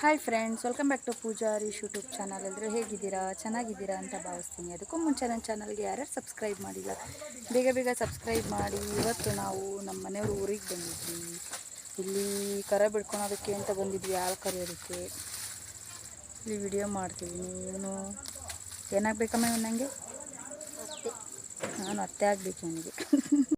Hi friends welcome back to Pooja Harish YouTube channel ಎಲ್ಲರೂ ಹೇಗಿದ್ದೀರಾ? ಚೆನ್ನಾಗಿದ್ದೀರಾ ಅಂತ ಭಾವಿಸ್ತೀನಿ. ಅದಕ್ಕೂ ಮುಂಚೆ ನನ್ನ ಚಾನಲ್ಗೆ ಯಾರ್ಯಾರು ಸಬ್ಸ್ಕ್ರೈಬ್ ಮಾಡಿಲ್ಲ ಬೇಗ ಬೇಗ ಸಬ್ಸ್ಕ್ರೈಬ್ ಮಾಡಿ. ಇವತ್ತು ನಾವು ನಮ್ಮ ಮನೆಯವರು ಊರಿಗೆ ಬಂದಿದ್ವಿ. ಇಲ್ಲಿ ಕರ ಬಿಡ್ಕೊಳೋದಕ್ಕೆ ಅಂತ ಬಂದಿದ್ವಿ ಹಾಲು ಕರೆಯೋದಕ್ಕೆ. ಇಲ್ಲಿ ವಿಡಿಯೋ ಮಾಡ್ತೀವಿ ನೀನು. ಏನಾಗಬೇಕಮ್ಮ ನನಗೆ ನಾನು ಅತ್ತೆ ಆಗಬೇಕು ನನಗೆ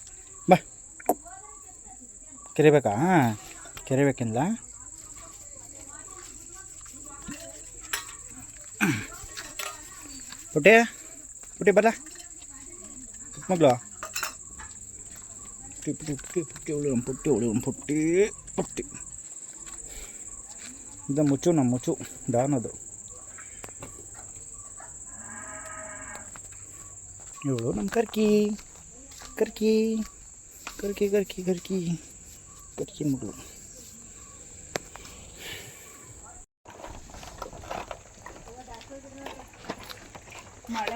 ಕೆರಿಬೇಕಾ? ಕೆರಿಬೇಕಿಲ್ಲ ಪುಟ್ಟಿ ಪುಟ್ಟಿ ಬರ ಮಗಳು. ಪುಟ್ಟಿ ಪುಟ್ಟಿ ಪುಟ್ಟಿ ಪುಟ್ಟಿ ಉಳಿ ಪುಟ್ಟಿ ಉಳಿ ಪುಟ್ಟಿ ಪುಟ್ಟಿ. ಮುಚ್ಚು ನಮ್ಮ ಮುಚ್ಚು. ದಾನದು ಇವಳು ನಮ್ಮ ಕರ್ಕಿ. ಕರ್ಕಿ ಕರ್ಕಿ ಕರ್ಕಿ ಕರ್ಕಿ. കടിക്കാൻ മുള്ളു മഴ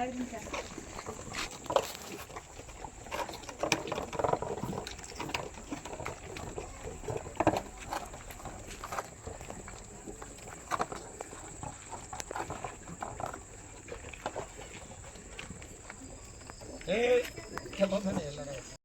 Hey, come on, man.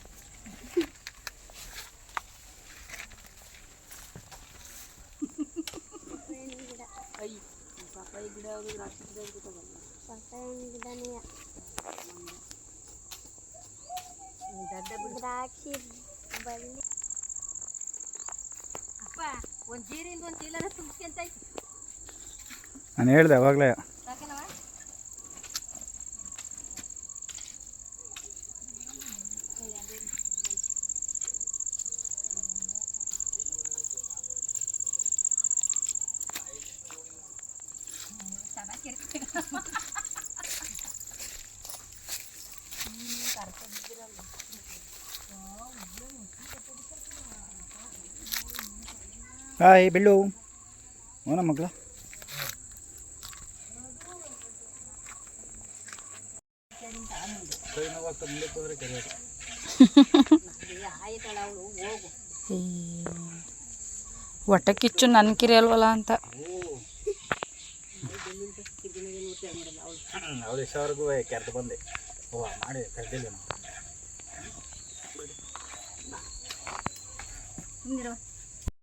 ಸೇರ್ತೈತೆ ದ್ರಾಕ್ಷಿ ಬಳ್ಳಿ ಅಪ್ಪ ಒಂದು ಜೀರಿಂದ ಒಂದು ಚೀಲನ ತುಂಬಿಸ್ಕೊಂತೈತಿ ನಾನು ಹೇಳ್ದೆ ಅವಾಗಲೇ. ಹಾಯ್ ಬೆಳ್ಳು ಓನ ಮಗಳ. ಹೊಟ್ಟೆ ಕಿಚ್ಚು ನನ್ನ ಕಿರಿ ಅಲ್ವಲ್ಲ ಅಂತ. ಅವಳು ಇಷ್ಟವರೆಗೂ ಕೆರೆದು ಬಂದೆ ಓ ಮಾಡಿ ಕರೆದಿಲ್ಲ ನಾವು